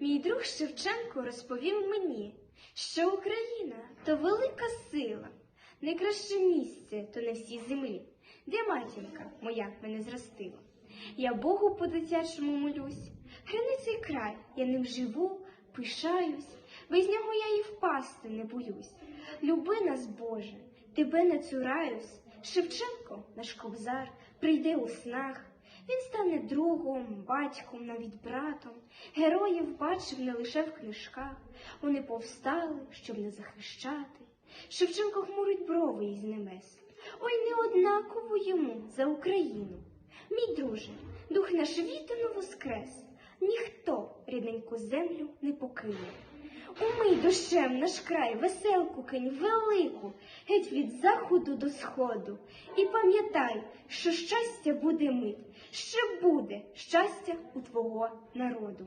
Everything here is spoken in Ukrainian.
Мій друг Шевченко розповів мені, що Україна то велика сила, найкраще місце то на всій землі, де матінка моя мене зростила. Я Богу по-дитячому молюсь, грини цей край, я ним живу, пишаюсь, без нього я і впасти не боюсь. Люби нас, Боже, тебе не цураюсь. Шевченко, наш кобзар, прийде у снах. Він стане другом, батьком, навіть братом. Героїв бачив не лише в книжках. Вони повстали, щоб не захищати. Шевченко хмурить брови із небес. Ой, не однаково йому за Україну. Мій друже, дух наш вітано воскрес. Ніхто рідненьку землю не покине. Умий душем наш край, веселку кинь велику, геть від заходу до сходу. І пам'ятай, що щастя буде мить, ще буде щастя у твого народу.